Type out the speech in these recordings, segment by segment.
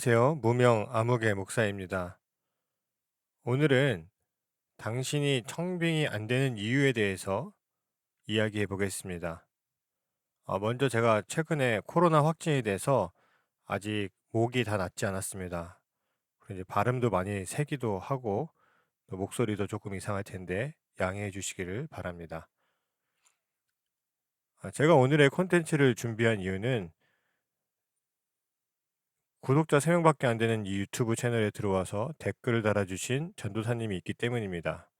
안녕하세요. 무명 아무개 목사입니다. 오늘은 당신이 청빙이 안 되는 이유에 대해서 이야기해 보겠습니다. 어, 먼저 제가 최근에 코로나 확진이 돼서 아직 목이 다 낫지 않았습니다. 그리고 이제 발음도 많이 새기도 하고 또 목소리도 조금 이상할 텐데 양해해 주시기를 바랍니다. 아, 제가 오늘의 콘텐츠를 준비한 이유는 구독자 3명밖에 안 되는 이 유튜브 채널에 들어와서 댓글을 달아주신 전도사님이 있기 때문입니다.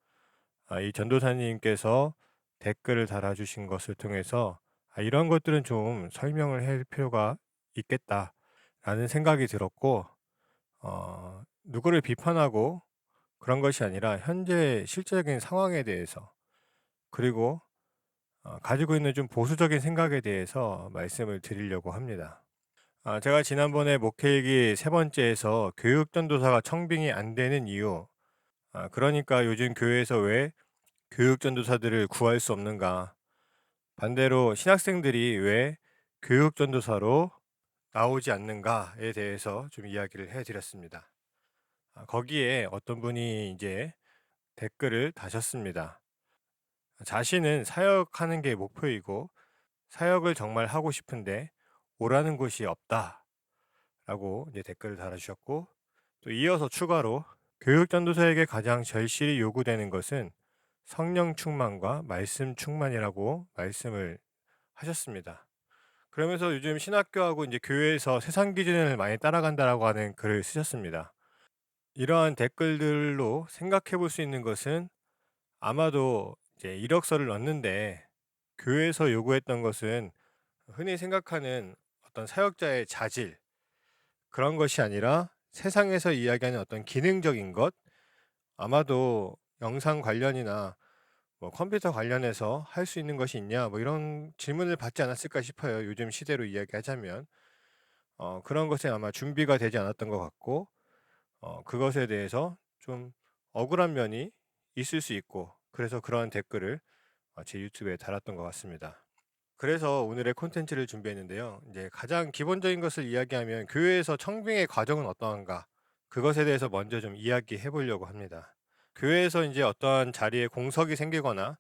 아, 이 전도사님께서 댓글을 달아주신 것을 통해서 아, 이런 것들은 좀 설명을 할 필요가 있겠다라는 생각이 들었고, 어, 누구를 비판하고 그런 것이 아니라 현재 실제적인 상황에 대해서 그리고 어, 가지고 있는 좀 보수적인 생각에 대해서 말씀을 드리려고 합니다. 아, 제가 지난번에 목회일기 세 번째에서 교육 전도사가 청빙이 안 되는 이유, 아, 그러니까 요즘 교회에서 왜 교육 전도사들을 구할 수 없는가? 반대로 신학생들이 왜 교육 전도사로 나오지 않는가에 대해서 좀 이야기를 해드렸습니다. 아, 거기에 어떤 분이 이제 댓글을 다셨습니다. 자신은 사역하는 게 목표이고 사역을 정말 하고 싶은데 오라는 곳이 없다. 라고 이제 댓글을 달아주셨고 또 이어서 추가로 교육전도사에게 가장 절실히 요구되는 것은 성령 충만과 말씀 충만이라고 말씀을 하셨습니다. 그러면서 요즘 신학교하고 이제 교회에서 세상 기준을 많이 따라간다라고 하는 글을 쓰셨습니다. 이러한 댓글들로 생각해 볼 수 있는 것은 아마도 이제 이력서를 넣는데 교회에서 요구했던 것은 흔히 생각하는 어떤 사역자의 자질 그런 것이 아니라 세상에서 이야기하는 어떤 기능적인 것 아마도 영상 관련이나 뭐 컴퓨터 관련해서 할 수 있는 것이 있냐 뭐 이런 질문을 받지 않았을까 싶어요. 요즘 시대로 이야기하자면 어, 그런 것에 아마 준비가 되지 않았던 것 같고 어, 그것에 대해서 좀 억울한 면이 있을 수 있고 그래서 그러한 댓글을 어, 제 유튜브에 달았던 것 같습니다. 그래서 오늘의 콘텐츠를 준비했는데요. 이제 가장 기본적인 것을 이야기하면 교회에서 청빙의 과정은 어떠한가? 그것에 대해서 먼저 좀 이야기해 보려고 합니다. 교회에서 이제 어떠한 자리에 공석이 생기거나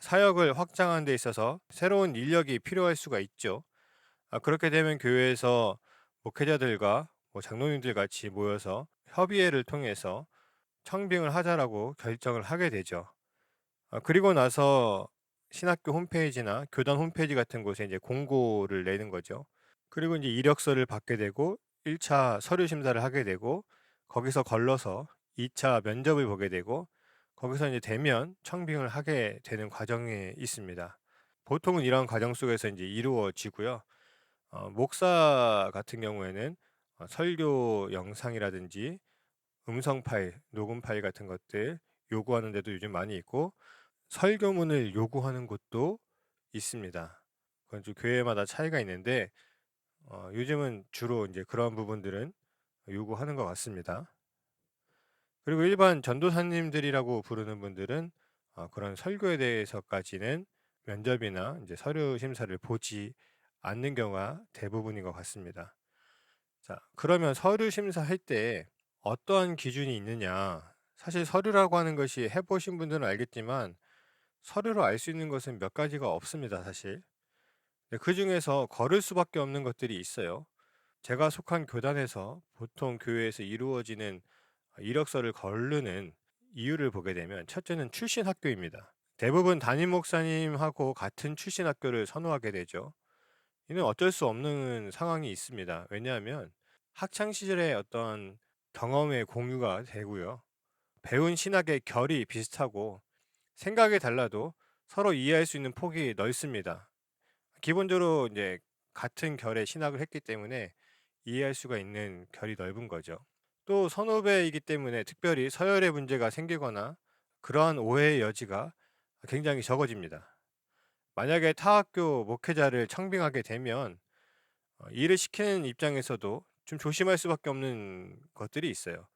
사역을 확장하는 데 있어서 새로운 인력이 필요할 수가 있죠. 아, 그렇게 되면 교회에서 목회자들과 뭐 장로님들 같이 모여서 협의회를 통해서 청빙을 하자라고 결정을 하게 되죠. 아, 그리고 나서 신학교 홈페이지나 교단 홈페이지 같은 곳에 이제 공고를 내는 거죠. 그리고 이제 이력서를 받게 되고 1 차 서류 심사를 하게 되고 거기서 걸러서 2 차 면접을 보게 되고 거기서 이제 되면 청빙을 하게 되는 과정이 있습니다. 보통은 이런 과정 속에서 이제 이루어지고요. 어, 목사 같은 경우에는 어, 설교 영상이라든지 음성 파일, 녹음 파일 같은 것들 요구하는 데도 요즘 많이 있고 설교문을 요구하는 곳도 있습니다. 그건 좀 교회마다 차이가 있는데 어, 요즘은 주로 이제 그런 부분들은 요구하는 것 같습니다. 그리고 일반 전도사님들이라고 부르는 분들은 어, 그런 설교에 대해서까지는 면접이나 이제 서류 심사를 보지 않는 경우가 대부분인 것 같습니다. 자, 그러면 서류 심사할 때 어떠한 기준이 있느냐? 사실 서류라고 하는 것이 해보신 분들은 알겠지만 서류로 알 수 있는 것은 몇 가지가 없습니다, 사실. 그 중에서 거를 수밖에 없는 것들이 있어요. 제가 속한 교단에서 보통 교회에서 이루어지는 이력서를 거르는 이유를 보게 되면 첫째는 출신 학교입니다. 대부분 담임 목사님하고 같은 출신 학교를 선호하게 되죠. 이는 어쩔 수 없는 상황이 있습니다. 왜냐하면 학창 시절의 어떤 경험의 공유가 되고요. 배운 신학의 결이 비슷하고 생각이 달라도 서로 이해할 수 있는 폭이 넓습니다. 기본적으로 이제 같은 결의 신학을 했기 때문에 이해할 수가 있는 결이 넓은 거죠. 또 선후배이기 때문에 특별히 서열의 문제가 생기거나 그러한 오해의 여지가 굉장히 적어집니다. 만약에 타 학교 목회자를 청빙하게 되면 어, 일을 시키는 입장에서도 좀 조심할 수밖에 없는 것들이 있어요.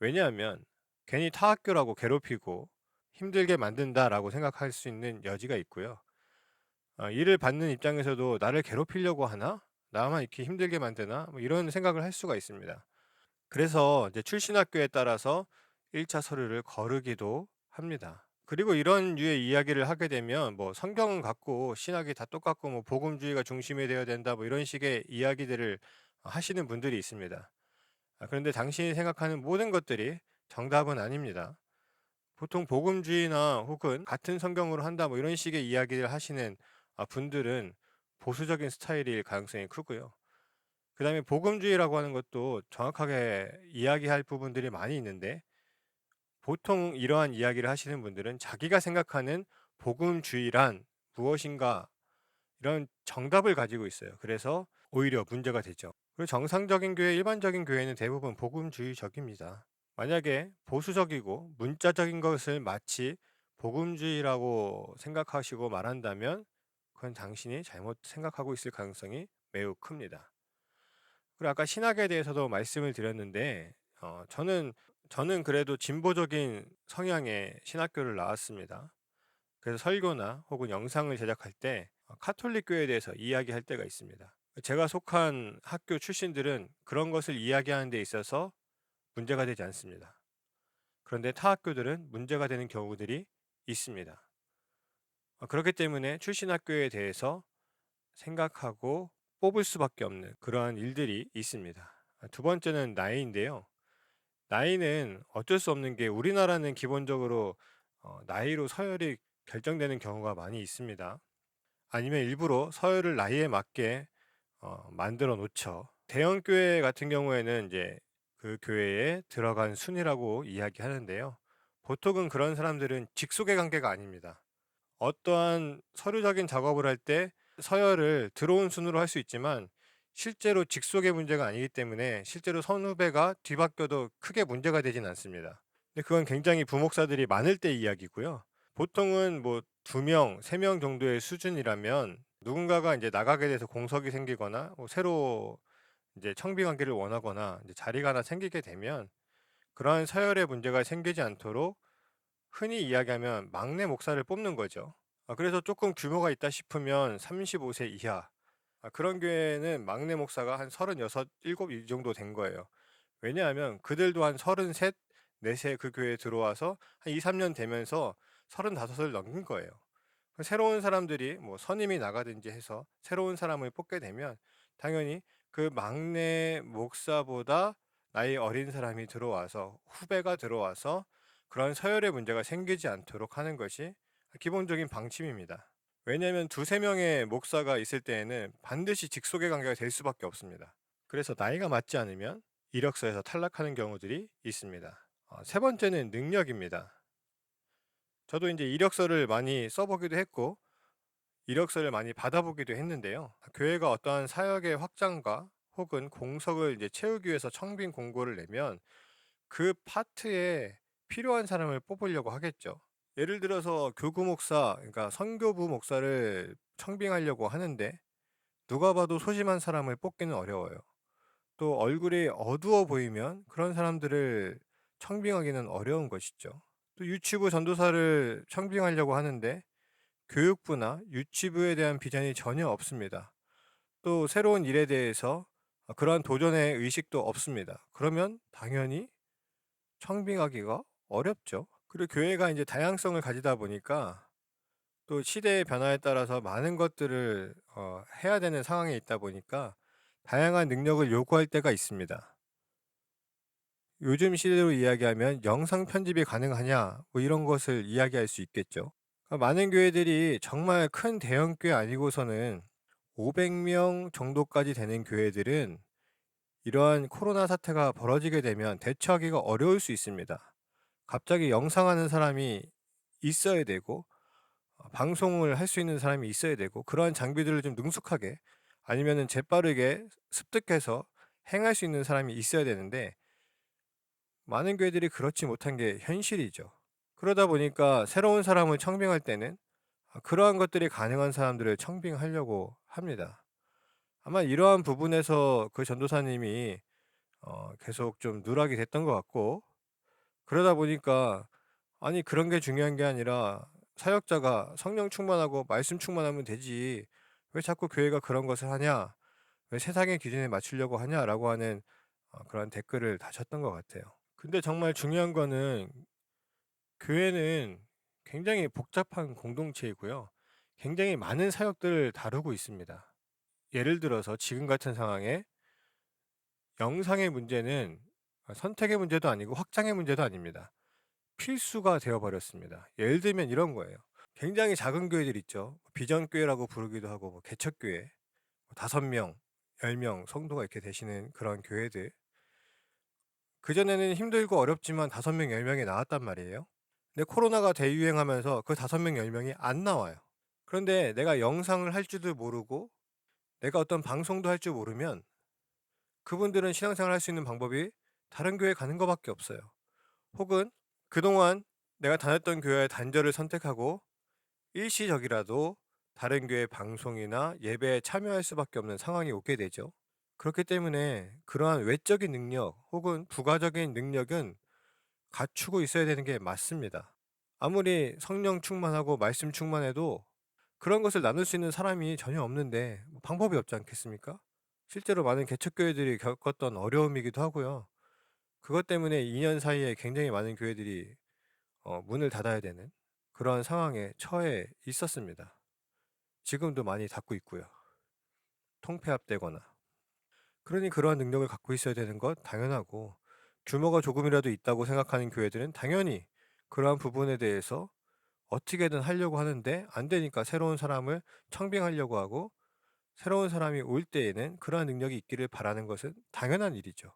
왜냐하면 괜히 타 학교라고 괴롭히고 힘들게 만든다라고 생각할 수 있는 여지가 있고요. 어, 일을 받는 입장에서도 나를 괴롭히려고 하나? 나만 이렇게 힘들게 만드나?' 뭐 이런 생각을 할 수가 있습니다. 그래서 이제 출신 학교에 따라서 1차 서류를 거르기도 합니다. 그리고 이런 류의 이야기를 하게 되면 뭐 성경은 같고 신학이 다 똑같고 뭐 복음주의가 중심이 되어야 된다 뭐 이런 식의 이야기들을 하시는 분들이 있습니다. 아 그런데 당신이 생각하는 모든 것들이 정답은 아닙니다. 보통 복음주의나 혹은 같은 성경으로 한다 뭐 이런 식의 이야기를 하시는 아 분들은 보수적인 스타일일 가능성이 크고요. 그 다음에 복음주의라고 하는 것도 정확하게 이야기할 부분들이 많이 있는데 보통 이러한 이야기를 하시는 분들은 자기가 생각하는 복음주의란 무엇인가 이런 정답을 가지고 있어요. 그래서 오히려 문제가 되죠. 그리고 정상적인 교회, 일반적인 교회는 대부분 복음주의적입니다. 만약에 보수적이고 문자적인 것을 마치 복음주의라고 생각하시고 말한다면 그건 당신이 잘못 생각하고 있을 가능성이 매우 큽니다. 그리고 아까 신학에 대해서도 말씀을 드렸는데 어 저는 저는 그래도 진보적인 성향의 신학교를 나왔습니다. 그래서 설교나 혹은 영상을 제작할 때어 카톨릭 교회에 대해서 이야기할 때가 있습니다. 제가 속한 학교 출신들은 그런 것을 이야기하는 데 있어서 문제가 되지 않습니다. 그런데 타 학교들은 문제가 되는 경우들이 있습니다. 어 그렇기 때문에 출신 학교에 대해서 생각하고 뽑을 수밖에 없는 그러한 일들이 있습니다. 아두 번째는 나이인데요. 나이는 어쩔 수 없는 게 우리나라는 기본적으로 어 나이로 서열이 결정되는 경우가 많이 있습니다. 아니면 일부러 서열을 나이에 맞게 어 만들어 놓죠. 대형 교회 같은 경우에는 인제 그 교회에 들어간 순이라고 이야기하는데요. 보통은 그런 사람들은 직속의 관계가 아닙니다. 어떠한 서류적인 작업을 할 때 서열을 들어온 순으로 할 수 있지만 실제로 직속의 문제가 아니기 때문에 실제로 선후배가 뒤바뀌어도 크게 문제가 되진 않습니다. 근데 그건 굉장히 부목사들이 많을 때 이야기고요. 보통은 뭐2 명, 3명 정도의 수준이라면 누군가가 인제 나가게 돼서 공석이 생기거나 뭐 새로 인제 청비 관계를 원하거나 이제 자리가 하나 생기게 되면 그러한 서열의 문제가 생기지 않도록 흔히 이야기하면 막내 목사를 뽑는 거죠. 아 그래서 쪼끔 규모가 있다 싶으면 35세 이하 아 그런 교회는 막내 목사가 한 36, 7이 정도 된 거예요. 왜냐하면 그들도 한 33, 4세 그 교회에 들어와서 한 2-3년 되면서 35을 넘긴 거예요. 그 새로운 사람들이 뭐 선임이 나가든지 해서 새로운 사람을 뽑게 되면 당연히 그 막내 목사보다 나이 어린 사람이 들어와서 후배가 들어와서 그런 서열의 문제가 생기지 않도록 하는 것이 기본적인 방침입니다. 왜냐하면 두세 명의 목사가 있을 때에는 반드시 직속의 관계가 될 수밖에 없습니다. 그래서 나이가 맞지 않으면 이력서에서 탈락하는 경우들이 있습니다. 어, 세 번째는 능력입니다. 저도 이제 이력서를 많이 써보기도 했고 이력서를 많이 받아보기도 했는데요. 교회가 어떠한 사역의 확장과 혹은 공석을 이제 채우기 위해서 청빙 공고를 내면 그 파트에 필요한 사람을 뽑으려고 하겠죠. 예를 들어서 교구 목사, 그러니까 선교부 목사를 청빙하려고 하는데 누가 봐도 소심한 사람을 뽑기는 어려워요. 또 얼굴이 어두워 보이면 그런 사람들을 청빙하기는 어려운 것이죠. 또 유치부 전도사를 청빙하려고 하는데 교육부나 유치부에 대한 비전이 전혀 없습니다. 또 새로운 일에 대해서 그러한 도전의 의식도 없습니다. 그러면 당연히 청빙하기가 어렵죠. 그리고 교회가 이제 다양성을 가지다 보니까 또 시대의 변화에 따라서 많은 것들을 어 해야 되는 상황에 있다 보니까 다양한 능력을 요구할 때가 있습니다. 요즘 시대로 이야기하면 "영상 편집이 가능하냐?" 뭐 이런 것을 이야기할 수 있겠죠. 그러니까 많은 교회들이 정말 큰 대형 교회 아니고서는 500명 정도까지 되는 교회들은 이러한 코로나 사태가 벌어지게 되면 대처하기가 어려울 수 있습니다. 갑자기 영상하는 사람이 있어야 되고 어 방송을 할 수 있는 사람이 있어야 되고 그러한 장비들을 좀 능숙하게 아니면은 재빠르게 습득해서 행할 수 있는 사람이 있어야 되는데 많은 교회들이 그렇지 못한 게 현실이죠. 그러다 보니까 새로운 사람을 청빙할 때는 아 그러한 것들이 가능한 사람들을 청빙하려고 합니다. 아마 이러한 부분에서 그 전도사님이 어 계속 좀 누락이 됐던 것 같고 그러다 보니까 아니 그런 게 중요한 게 아니라 사역자가 성령 충만하고 말씀 충만하면 되지 왜 자꾸 교회가 그런 것을 하냐 왜 세상의 기준에 맞추려고 하냐라고 하는 어, 그런 댓글을 다셨던 것 같아요. 근데 정말 중요한 거는 교회는 굉장히 복잡한 공동체이고요. 굉장히 많은 사역들을 다루고 있습니다. 예를 들어서 지금 같은 상황에 영상의 문제는 선택의 문제도 아니고 확장의 문제도 아닙니다. 필수가 되어 버렸습니다. 예를 들면 이런 거예요. 굉장히 작은 교회들 있죠. 비전교회라고 부르기도 하고 뭐 개척교회, 5명, 10명 성도가 이렇게 되시는 그런 교회들. 그전에는 힘들고 어렵지만 5명, 10명이 나왔단 말이에요. 근데 코로나가 대유행하면서 그 5명, 10명이 안 나와요. 그런데 내가 영상을 할 줄도 모르고 내가 어떤 방송도 할 줄 모르면 그분들은 신앙생활 할 수 있는 방법이 다른 교회 가는 것밖에 없어요. 혹은 그동안 내가 다녔던 교회의 단절을 선택하고 일시적이라도 다른 교회 방송이나 예배에 참여할 수밖에 없는 상황이 오게 되죠. 그렇기 때문에 그러한 외적인 능력 혹은 부가적인 능력은 갖추고 있어야 되는 게 맞습니다. 아무리 성령 충만하고 말씀 충만해도 그런 것을 나눌 수 있는 사람이 전혀 없는데 뭐 방법이 없지 않겠습니까? 실제로 많은 개척교회들이 겪었던 어려움이기도 하고요. 그것 때문에 2년 사이에 굉장히 많은 교회들이 어, 문을 닫아야 되는 그런 상황에 처해 있었습니다. 지금도 많이 닫고 있고요. 통폐합되거나. 그러니 그러한 능력을 갖고 있어야 되는 것 당연하고 규모가 조금이라도 있다고 생각하는 교회들은 당연히 그러한 부분에 대해서 어떻게든 하려고 하는데 안 되니까 새로운 사람을 청빙하려고 하고 새로운 사람이 올 때에는 그러한 능력이 있기를 바라는 것은 당연한 일이죠.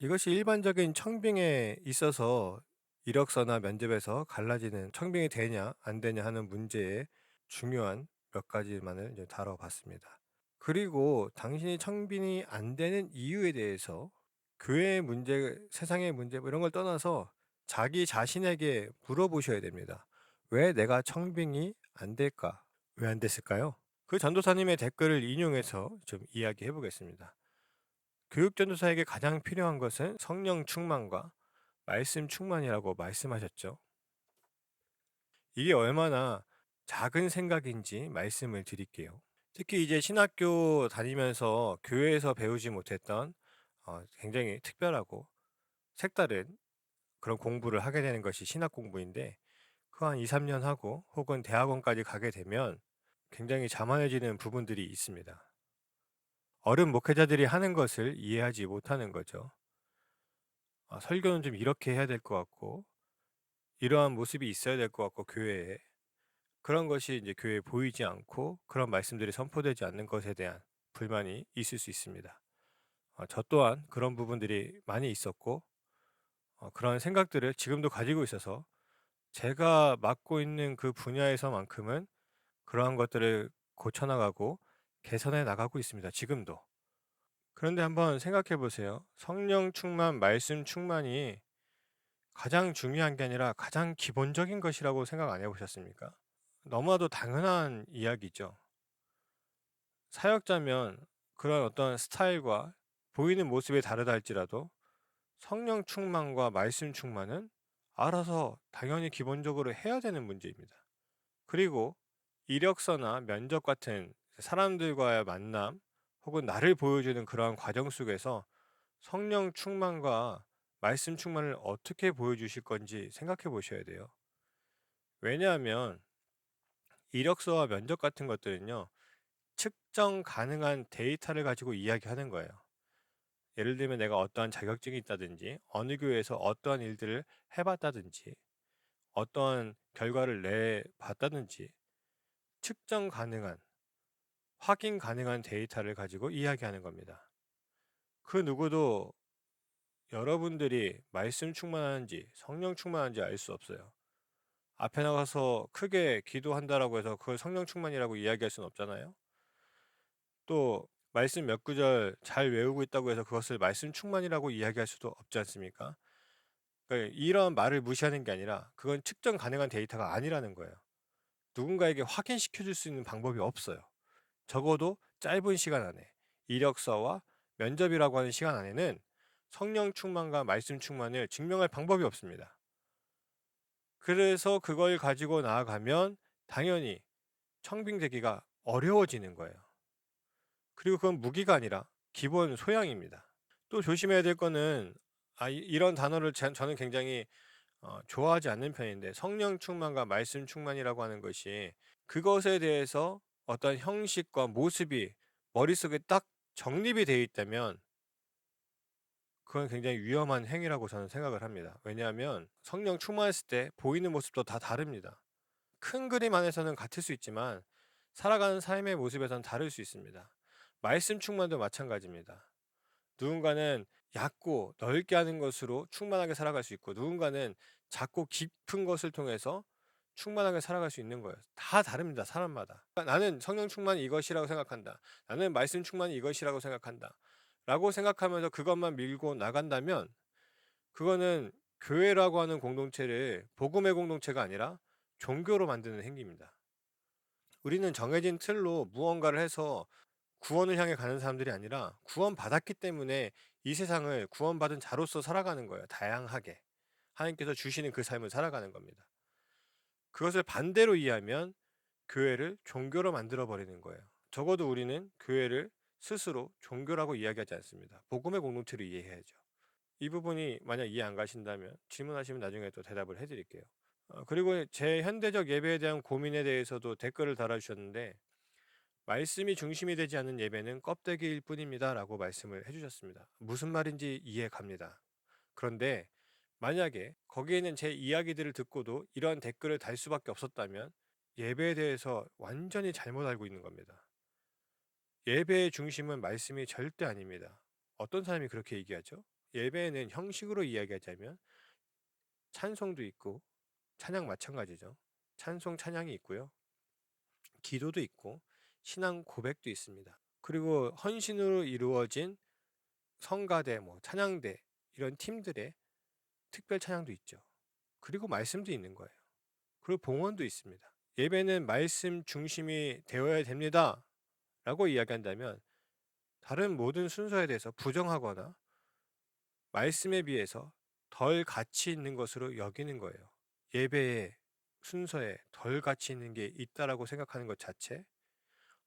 이것이 일반적인 청빙에 있어서 이력서나 면접에서 갈라지는 청빙이 되냐 안 되냐 하는 문제의 중요한 몇 가지만을 이제 다뤄봤습니다. 그리고 당신이 청빙이 안 되는 이유에 대해서 교회의 문제, 세상의 문제 뭐 이런 걸 떠나서 자기 자신에게 물어보셔야 됩니다. 왜 내가 청빙이 안 될까? 왜 안 됐을까요? 그 전도사님의 댓글을 인용해서 좀 이야기해 보겠습니다. 교육 전도사에게 가장 필요한 것은 성령 충만과 말씀 충만이라고 말씀하셨죠. 이게 얼마나 작은 생각인지 말씀을 드릴게요. 특히 이제 신학교 다니면서 교회에서 배우지 못했던 어, 굉장히 특별하고 색다른 그런 공부를 하게 되는 것이 신학 공부인데 그 한 2, 3년 하고 혹은 대학원까지 가게 되면 굉장히 자만해지는 부분들이 있습니다. 어른 목회자들이 하는 것을 이해하지 못하는 거죠. 아, 설교는 좀 이렇게 해야 될 것 같고 이러한 모습이 있어야 될 것 같고 교회에 그런 것이 이제 교회에 보이지 않고 그런 말씀들이 선포되지 않는 것에 대한 불만이 있을 수 있습니다. 어, 저 또한 그런 부분들이 많이 있었고 어, 그런 생각들을 지금도 가지고 있어서 제가 맡고 있는 그 분야에서만큼은 그러한 것들을 고쳐나가고 개선해 나가고 있습니다. 지금도. 그런데 한번 생각해 보세요. 성령 충만, 말씀 충만이 가장 중요한 게 아니라 가장 기본적인 것이라고 생각 안 해보셨습니까? 너무나도 당연한 이야기죠. 사역자면 그런 어떤 스타일과 보이는 모습이 다르다 할지라도 성령 충만과 말씀 충만은 알아서 당연히 기본적으로 해야 되는 문제입니다. 그리고 이력서나 면접 같은 사람들과의 만남 혹은 나를 보여주는 그러한 과정 속에서 성령 충만과 말씀 충만을 어떻게 보여주실 건지 생각해 보셔야 돼요. 왜냐하면 이력서와 면접 같은 것들은요, 측정 가능한 데이터를 가지고 이야기하는 거예요. 예를 들면 내가 어떠한 자격증이 있다든지, 어느 교회에서 어떠한 일들을 해봤다든지, 어떠한 결과를 내봤다든지, 측정 가능한, 확인 가능한 데이터를 가지고 이야기하는 겁니다. 그 누구도 여러분들이 말씀 충만한지 성령 충만한지 알 수 없어요. 앞에 나가서 크게 기도한다라고 해서 그걸 성령 충만이라고 이야기할 수는 없잖아요. 또 말씀 몇 구절 잘 외우고 있다고 해서 그것을 말씀 충만이라고 이야기할 수도 없지 않습니까? 그러니까 이런 말을 무시하는 게 아니라 그건 측정 가능한 데이터가 아니라는 거예요. 누군가에게 확인시켜 줄 수 있는 방법이 없어요. 적어도 짧은 시간 안에 이력서와 면접이라고 하는 시간 안에는 성령 충만과 말씀 충만을 증명할 방법이 없습니다. 그래서 그걸 가지고 나아가면 당연히 청빙되기가 어려워지는 거예요. 그리고 그건 무기가 아니라 기본 소양입니다. 또 조심해야 될 거는 아이 이런 단어를 제 저는 굉장히 어 좋아하지 않는 편인데 성령 충만과 말씀 충만이라고 하는 것이 그것에 대해서 어떤 형식과 모습이 머릿속에 딱 정립이 되어 있다면 그건 굉장히 위험한 행위라고 저는 생각을 합니다. 왜냐하면 성령 충만했을 때 보이는 모습도 다 다릅니다. 큰 그림 안에서는 같을 수 있지만 살아가는 삶의 모습에선 다를 수 있습니다. 말씀 충만도 마찬가지입니다. 누군가는 얕고 넓게 하는 것으로 충만하게 살아갈 수 있고 누군가는 작고 깊은 것을 통해서 충만하게 살아갈 수 있는 거예요. 다 다릅니다. 사람마다. 그러니까 나는 성령 충만이 이것이라고 생각한다. 나는 말씀 충만이 이것이라고 생각한다. 라고 생각하면서 그것만 밀고 나간다면 그거는 교회라고 하는 공동체를 복음의 공동체가 아니라 종교로 만드는 행위입니다. 우리는 정해진 틀로 무언가를 해서 구원을 향해 가는 사람들이 아니라 구원받았기 때문에 이 세상을 구원받은 자로서 살아가는 거예요. 다양하게. 하나님께서 주시는 그 삶을 살아가는 겁니다. 그것을 반대로 이해하면 교회를 종교로 만들어 버리는 거예요. 적어도 우리는 교회를 스스로 종교라고 이야기하지 않습니다. 복음의 공동체로 이해해야죠. 이 부분이 만약 이해 안 가신다면 질문하시면 나중에 또 대답을 해드릴게요. 어, 그리고 제 현대적 예배에 대한 고민에 대해서도 댓글을 달아주셨는데 말씀이 중심이 되지 않는 예배는 껍데기일 뿐입니다. 라고 말씀을 해주셨습니다. 무슨 말인지 이해 갑니다. 그런데 만약에 거기에 있는 제 이야기들을 듣고도 이러한 댓글을 달 수밖에 없었다면 예배에 대해서 완전히 잘못 알고 있는 겁니다. 예배의 중심은 말씀이 절대 아닙니다. 어떤 사람이 그렇게 얘기하죠? 예배는 형식으로 이야기하자면 찬송도 있고 찬양 마찬가지죠. 찬송 찬양이 있고요. 기도도 있고 신앙 고백도 있습니다. 그리고 헌신으로 이루어진 성가대, 뭐 찬양대 이런 팀들의 특별 찬양도 있죠. 그리고 말씀도 있는 거예요. 그리고 봉헌도 있습니다. 예배는 말씀 중심이 되어야 됩니다. 라고 이야기한다면 다른 모든 순서에 대해서 부정하거나 말씀에 비해서 덜 가치 있는 것으로 여기는 거예요. 예배의 순서에 덜 가치 있는 게 있다라고 생각하는 것 자체,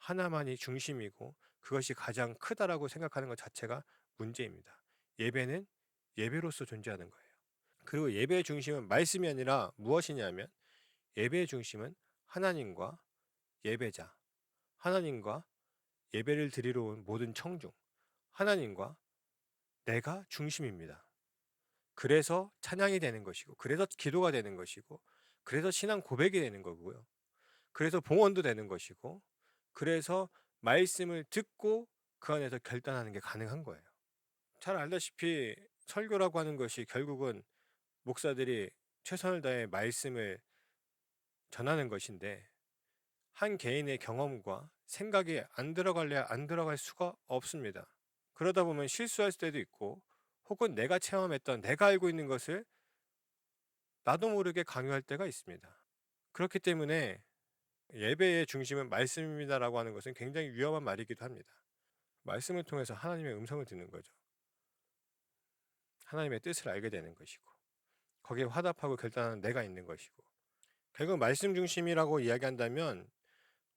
하나만이 중심이고 그것이 가장 크다라고 생각하는 것 자체가 문제입니다. 예배는 예배로서 존재하는 거예요. 그리고 예배의 중심은 말씀이 아니라 무엇이냐면 예배의 중심은 하나님과 예배자, 하나님과 예배를 드리러 온 모든 청중, 하나님과 내가 중심입니다. 그래서 찬양이 되는 것이고, 그래서 기도가 되는 것이고, 그래서 신앙 고백이 되는 거고요. 그래서 봉헌도 되는 것이고, 그래서 말씀을 듣고 그 안에서 결단하는 게 가능한 거예요. 잘 알다시피 설교라고 하는 것이 결국은 목사들이 최선을 다해 말씀을 전하는 것인데 한 개인의 경험과 생각이 안 들어갈래야 안 들어갈 수가 없습니다. 그러다 보면 실수할 때도 있고 혹은 내가 체험했던 내가 알고 있는 것을 나도 모르게 강요할 때가 있습니다. 그렇기 때문에 예배의 중심은 말씀입니다라고 하는 것은 굉장히 위험한 말이기도 합니다. 말씀을 통해서 하나님의 음성을 듣는 거죠. 하나님의 뜻을 알게 되는 것이고 거기에 화답하고 결단하는 내가 있는 것이고 결국 말씀 중심이라고 이야기한다면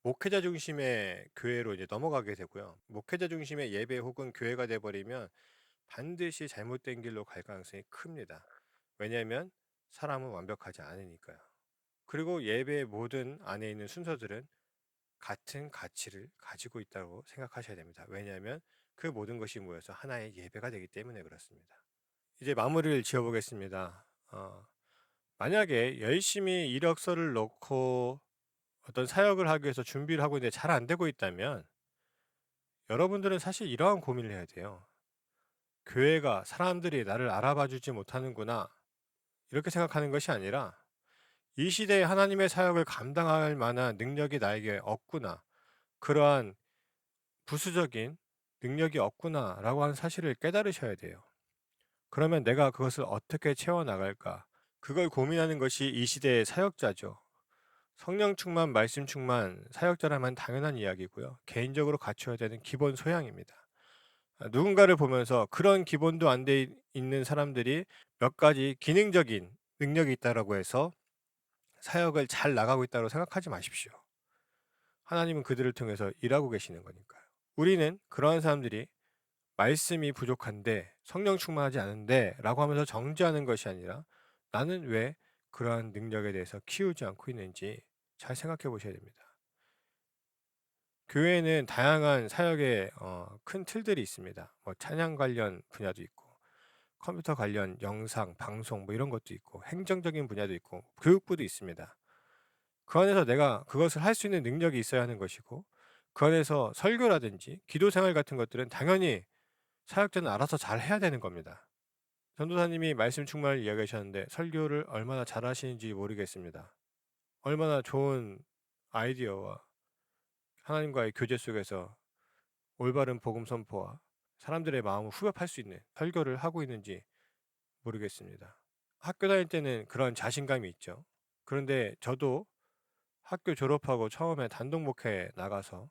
목회자 중심의 교회로 이제 넘어가게 되고요. 목회자 중심의 예배 혹은 교회가 돼 버리면 반드시 잘못된 길로 갈 가능성이 큽니다. 왜냐하면 사람은 완벽하지 않으니까요. 그리고 예배의 모든 안에 있는 순서들은 같은 가치를 가지고 있다고 생각하셔야 됩니다. 왜냐하면 그 모든 것이 모여서 하나의 예배가 되기 때문에 그렇습니다. 이제 마무리를 지어 보겠습니다. 어, 만약에 열심히 이력서를 넣고 어떤 사역을 하기 위해서 준비를 하고 있는데 잘 안 되고 있다면 여러분들은 사실 이러한 고민을 해야 돼요. 교회가 사람들이 나를 알아봐 주지 못하는구나. 이렇게 생각하는 것이 아니라 이 시대에 하나님의 사역을 감당할 만한 능력이 나에게 없구나. 그러한 부수적인 능력이 없구나라고 하는 사실을 깨달으셔야 돼요. 그러면 내가 그것을 어떻게 채워나갈까? 그걸 고민하는 것이 이 시대의 사역자죠. 성령 충만, 말씀 충만, 사역자라면 당연한 이야기고요. 개인적으로 갖춰야 되는 기본 소양입니다. 아, 누군가를 보면서 그런 기본도 안 돼 있는 사람들이 몇 가지 기능적인 능력이 있다라고 해서 사역을 잘 나가고 있다고 생각하지 마십시오. 하나님은 그들을 통해서 일하고 계시는 거니까요. 우리는 그러한 사람들이 말씀이 부족한데 성령 충만하지 않은데 라고 하면서 정죄하는 것이 아니라 나는 왜 그러한 능력에 대해서 키우지 않고 있는지 잘 생각해 보셔야 됩니다. 교회에는 다양한 사역의 어, 큰 틀들이 있습니다. 뭐 찬양 관련 분야도 있고 컴퓨터 관련 영상, 방송 뭐 이런 것도 있고 행정적인 분야도 있고 교육부도 있습니다. 그 안에서 내가 그것을 할 수 있는 능력이 있어야 하는 것이고 그 안에서 설교라든지 기도 생활 같은 것들은 당연히 사역자는 알아서 잘 해야 되는 겁니다. 전도사님이 말씀 충만을 이야기하셨는데 설교를 얼마나 잘 하시는지 모르겠습니다. 얼마나 좋은 아이디어와 하나님과의 교제 속에서 올바른 복음 선포와 사람들의 마음을 후벼팔 수 있는 설교를 하고 있는지 모르겠습니다. 학교 다닐 때는 그런 자신감이 있죠. 그런데 저도 학교 졸업하고 처음에 단독 목회에 나가서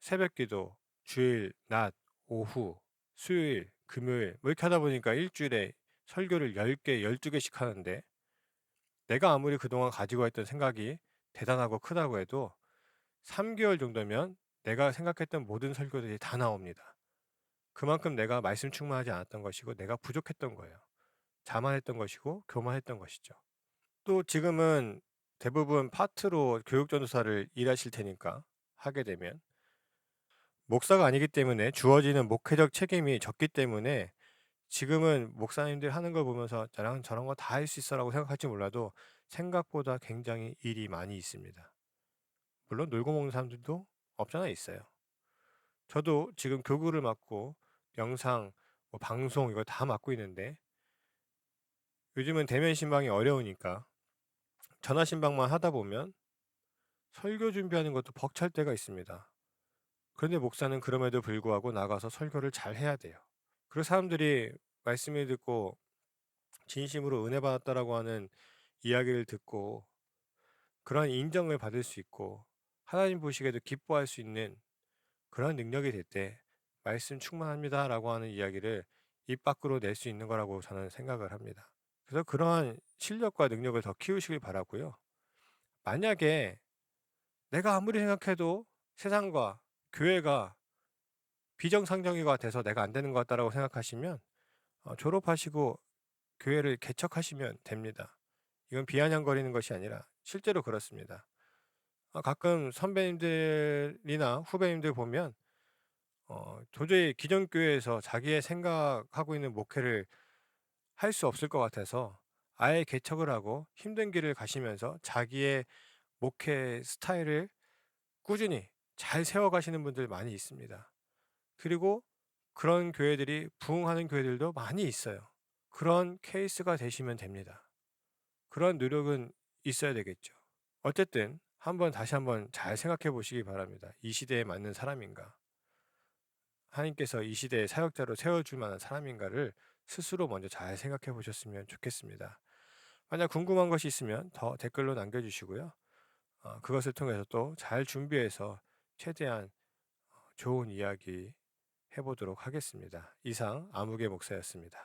새벽 기도, 주일, 낮, 오후, 수요일, 금요일 뭐 이렇게 하다 보니까 일주일에 설교를 10개, 12개씩 하는데 내가 아무리 그동안 가지고 있던 생각이 대단하고 크다고 해도 3개월 정도면 내가 생각했던 모든 설교들이 다 나옵니다. 그만큼 내가 말씀 충만하지 않았던 것이고 내가 부족했던 거예요. 자만했던 것이고 교만했던 것이죠. 또 지금은 대부분 파트로 교육 전도사를 일하실 테니까 하게 되면 목사가 아니기 때문에 주어지는 목회적 책임이 적기 때문에 지금은 목사님들 하는 걸 보면서 저랑 저런 거 다 할 수 있어라고 생각할지 몰라도 생각보다 굉장히 일이 많이 있습니다. 물론 놀고 먹는 사람들도 없잖아 있어요. 저도 지금 교구를 맡고 영상, 뭐 방송 이거 다 맡고 있는데 요즘은 대면 신방이 어려우니까 전화 신방만 하다 보면 설교 준비하는 것도 벅찰 때가 있습니다. 그런데 목사는 그럼에도 불구하고 나가서 설교를 잘 해야 돼요. 그리고 사람들이 말씀을 듣고 진심으로 은혜 받았다라고 하는 이야기를 듣고 그러한 인정을 받을 수 있고 하나님 보시기에도 기뻐할 수 있는 그런 능력이 될 때 말씀 충만합니다라고 하는 이야기를 입 밖으로 낼 수 있는 거라고 저는 생각을 합니다. 그래서 그러한 실력과 능력을 더 키우시길 바라고요. 만약에 내가 아무리 생각해도 세상과 교회가 비정상적이가 돼서 내가 안 되는 것 같다라고 생각하시면 어, 졸업하시고 교회를 개척하시면 됩니다. 이건 비아냥거리는 것이 아니라 실제로 그렇습니다. 어, 가끔 선배님들이나 후배님들 보면 어, 도저히 기존 교회에서 자기의 생각하고 있는 목회를 할 수 없을 것 같아서 아예 개척을 하고 힘든 길을 가시면서 자기의 목회 스타일을 꾸준히 잘 세워가시는 분들 많이 있습니다. 그리고 그런 교회들이 부흥하는 교회들도 많이 있어요. 그런 케이스가 되시면 됩니다. 그런 노력은 있어야 되겠죠. 어쨌든 한번 다시 한번 잘 생각해 보시기 바랍니다. 이 시대에 맞는 사람인가? 하나님께서 이 시대의 사역자로 세워줄 만한 사람인가를 스스로 먼저 잘 생각해 보셨으면 좋겠습니다. 만약 궁금한 것이 있으면 더 댓글로 남겨주시고요. 어, 그것을 통해서 또 잘 준비해서 최대한 어, 좋은 이야기 해보도록 하겠습니다. 이상 아무개 목사였습니다.